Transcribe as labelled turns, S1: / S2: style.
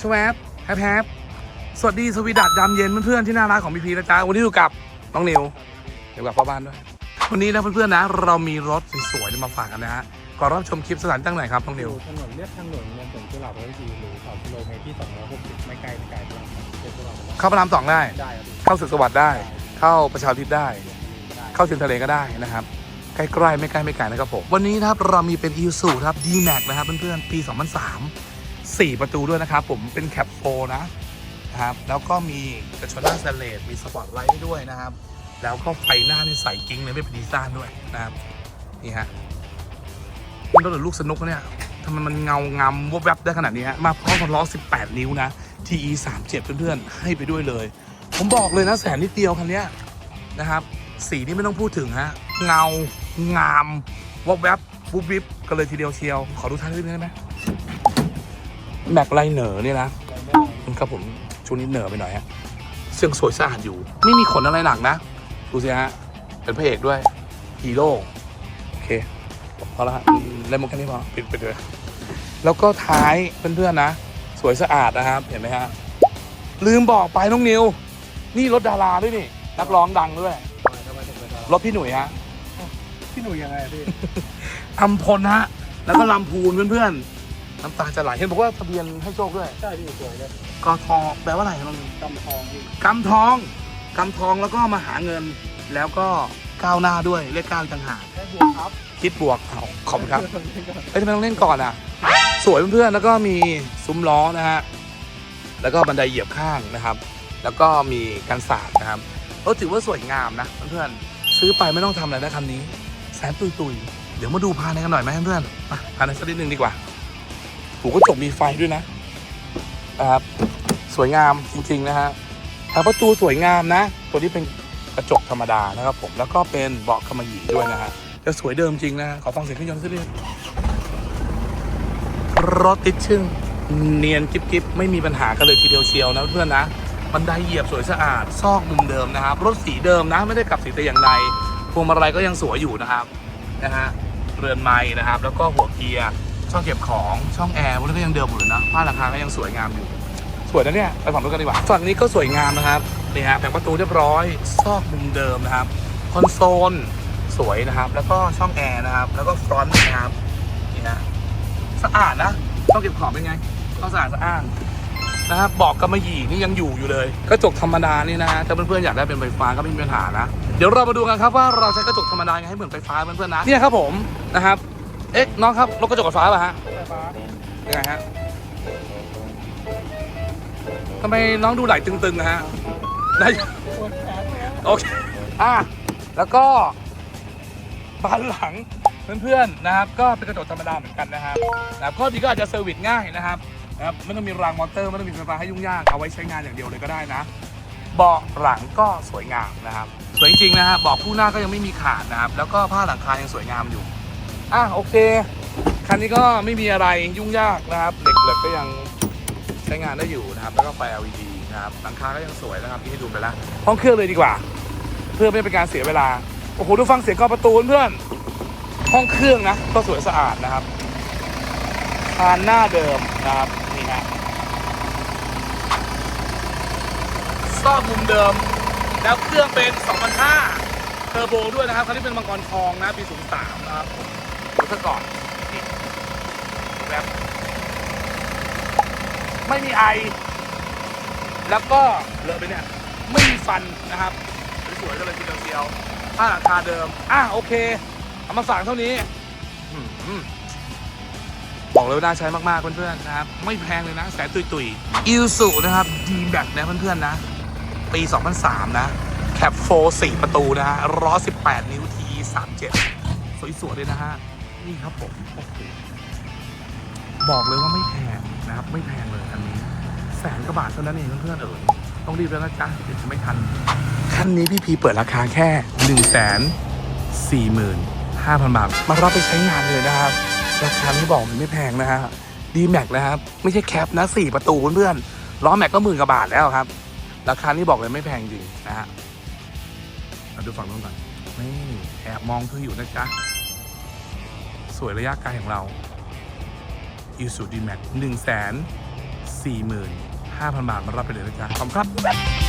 S1: ชวบแฮปแฮปสวัสดีสวีดัตยามเย็นเพื่อนๆที่น่ารักของพีพีนะจ๊ะวันนี้อยู่กับน้องนิวเดี๋ยวกับพ่อบ้านด้วย วันนี้นะเพื่อนๆนะ เรามีรถสวยๆมาฝากกันนะฮะก่อนรับชมคลิปสถานตั้งไหนครับน้อง
S2: อ
S1: นิว
S2: ยู่ถนนเรียบทางด่วนเมืองสวนกุหลาบร้อยสี่หรือสองกิโลเมตรที่สองร้อยหกสิบไม่ไกลไม่ไกลเท่าไหร่ครับเจ็ดกิโลเมตร
S1: เข้าพระรามสองได้
S2: ได้ครับพี่
S1: เข้าสุขสวัสดิ์ได้ เข้าประชาธิปได้
S2: ได้
S1: เข้าเซ็นทะเลก็ได้นะครับใกล้ๆไม่ใกล้ไม่ไกลนะครับผมวันนี้นะครับเรามีเป็น i s u ครับ D-Max นะครับเพื่อนๆปี 2003 4 ประตูด้วยนะครับ ผมเป็นแคปโฟนะนะครับ แล้วก็มีกระชนหน้าสเลสมีสปอตไลท์ด้วยนะครับ แล้วก็ไฟหน้านี่ใส่กิ้งเลยไม่เป็นดีไซน์ด้วยนะครับนี่ฮะรถหรือลูกสนุกเนี่ยทำไมมันเงางำวบแวบได้ขนาดนี้ฮะมาพร้อมกับล้อ 18 นิ้วนะ TE 3 7เพื่อนๆให้ไปด้วยเลย ผมบอกเลยนะแสนนิดเดียวคันนี้นะครับ สีนี่ไม่ต้องพูดถึงฮะเงางามวบแวบบุบบิบกันเลยทีเดียวเชียว ขอดูท้ายนิดนึงได้ไหม แม็กไลเนอร์เนี่ยนะ
S2: ได้ได้
S1: ครับผมช่วงนี้เหนอไปหน่อยฮะเสียงสวยสะอาดอยู่ ไม่มีขนอะไรหนักนะ ดูสิฮะ เป็นพระเอกด้วยฮีโร่โอเคพอแล้วฮะเล่นมุกแค่นี้พอปิดไปเลยแล้วก็ท้ายเพื่อนๆนะ สวยสะอาดนะครับ เห็นไหมฮะ ลืมบอกไปน้องนิว นี่รถดาราด้วยนี่ นักร้องดังด้วย
S2: ทำไมถึงเป็นเรา
S1: รถพี่หนุ่ยฮะ
S2: พี่หนุ่ยยังไงอะพี่
S1: อัมพลฮะ แล้วก็ลำพูนเพื่อนๆ น้ำตาจะไหลเห็นบอกว่าทะเบียนให้โชคด้วย
S2: ใช่พี่สวยเลย
S1: กทแปลว่าอะไรครับน้องนิว
S2: กำทองพี่
S1: กำทองกำทองแล้วก็มาหาเงิน แล้วก็ก้าวหน้าด้วยเลขเก้าอีกต่างหาก
S2: แค่บวกครับ
S1: คิดบวกเอาขอบคุณครับเอ้ยทำไมต้องเล่นก่อนอะ สวยเพื่อนๆแล้วก็มีซุ้มล้อนะฮะแล้วก็บันไดเหยียบข้างนะครับ แล้วก็มีกันศาสตร์นะครับก็ถือว่าสวยงามนะเพื่อนๆซื้อไปไม่ต้องทำอะไรนะคันนี้ แสนตุยตุยๆเดี๋ยวมาดูภายในกันหน่อยไหมเพื่อนๆมาภายในสักนิดนึงดีกว่า หูก็จบมีไฟด้วยนะนะครับ สวยงามจริงๆนะฮะทางประตูสวยงามนะ ตัวนี้เป็นกระจกธรรมดานะครับผมแล้วก็เป็นเบาะขมหยีด้วยนะฮะจะสวยเดิมจริงนะขอฟังเสียงเครื่องยนต์สักนิดรถติดชึ่งเนียนกิ๊บกิ๊บไม่มีปัญหากันเลยทีเดียวเชียวนะเพื่อนนะบันไดเหยียบสวยสะอาด ซอกมุมเดิมนะครับ รถสีเดิมนะไม่ได้กลับสีแต่อย่างใดพวงมาลัยก็ยังสวยอยู่นะครับนะฮะเรือนไม้นะครับ แล้วก็หัวเกียร์ ช่องเก็บของช่องแอร์พวกนี้ก็ยังเดิมหมดเลยนะผ้าราคาก็ยังสวยงามอยู่ สวยนะเนี่ยไปฝั่งนู้นกันดีกว่าฝั่งนี้ก็สวยงามนะครับนี่ฮะแผงประตูเรียบร้อยซอกมุมเดิมนะครับคอนโซลสวยนะครับ แล้วก็ช่องแอร์นะครับ แล้วก็ฟรอนต์นะครับนี่นะสะอาดนะช่องเก็บของเป็นไงก็สะอาดสะอ้านนะครับบอกกำมะหยี่นี่ยังอยู่อยู่เลย กระจกธรรมดานี่นะฮะถ้าเพื่อนๆอยากได้เป็นไฟฟ้าก็ไม่มีปัญหานะ เดี๋ยวเรามาดูกันครับว่าเราใช้กระจกธรรมดาไงให้เหมือนไฟฟ้าเพื่อนๆนะเนี่ยครับผมนะครับ เอ๊ะน้องครับรถกระจกไฟฟ้าป่ะฮะ
S2: ไฟฟ้า
S1: ยังไงฮะทำไมน้องดูไหลตึงๆนะฮะได้
S2: ปวดแขน
S1: โอเคอะแล้วก็บานหลังเพื่อนๆนะครับ ก็เป็นกระจกธรรมดาเหมือนกันนะครับนะครับข้อดีก็อาจจะเซอร์วิสง่ายนะครับนะครับไม่ต้องมีรางมอเตอร์ไม่ต้องมีไฟฟ้าให้ยุ่งยากเอาไว้ใช้งานอย่างเดียวเลยก็ได้นะเบาะหลังก็สวยงามนะครับ สวยจริงๆนะฮะเบาะคู่หน้าก็ยังไม่มีขาดนะครับ แล้วก็ผ้าหลังคายังสวยงามอยู่ อะโอเค คันนี้ก็ไม่มีอะไรยุ่งยากนะครับเหล็กเหล็กก็ยังใช้งานได้อยู่นะครับ แล้วก็ไฟ LED นะครับหลังคาก็ยังสวยนะครับที่ให้ดูไปแล้วห้องเครื่องเลยดีกว่า เพื่อไม่เป็นการเสียเวลา โอ้โหดูฟังเสียงกอประตูเพื่อนห้องเครื่องนะ ก็สวยสะอาดนะครับคานหน้าเดิมนะครับนี่ฮะซอกมุมเดิม แล้วเครื่องเป็น 2005เทอร์โบด้วยนะครับคันนี้เป็นมังกรทองนะปี 03 นะครับ ซะก่อนนี่แบบไม่มีไอ แล้วก็เลอะไปเนี่ย ไม่มีฟันนะครับ สวยๆกันเลยทีเดียวเชียวผ้าหลังคาเดิม อะโอเค เอามาฝากเท่านี้อื้อหือบอกเลยว่าน่าใช้มากๆ เพื่อนๆนะครับ ไม่แพงเลยนะ แสนตุยๆอิลสุนะครับดีแบกนะเพื่อนๆนะ ปี 2003 นะ แคปโฟ4ประตูนะฮะล้อ18 นิ้วที37 สวยๆเลยนะฮะ นี่ครับผมโอ้โหบอกเลยว่าไม่แพงนะครับ ไม่แพงเลยอันนี้ แสนกว่าบาทเท่านั้นเองเพื่อนๆเอ๋ยต้องรีบแล้วนะจ๊ะเดี๋ยวจะไม่ทันคันนี้พี่พีเปิดราคาแค่1นึ่งแสนสี่หมื่นห้าพันบาทมารับไปใช้งานเลยนะครับราคาที่บอกมันไม่แพงนะฮะดีแม็กนะครับ ไม่ใช่แคปนะสี่ประตูเพื่อนๆล้อแม็กก็หมื่นกว่าบาทแล้วครับ ราคาที่บอกเลยไม่แพงจริงนะฮะมาดูฝั่งนู้นก่อนนี่แอบมองเธออยู่นะจ๊ะ สวยระยะไกลของเรา i s u d m a x 1 4 5 0 0 0 บาทมารับไปเลยนะจ๊ะขอบคุณครับ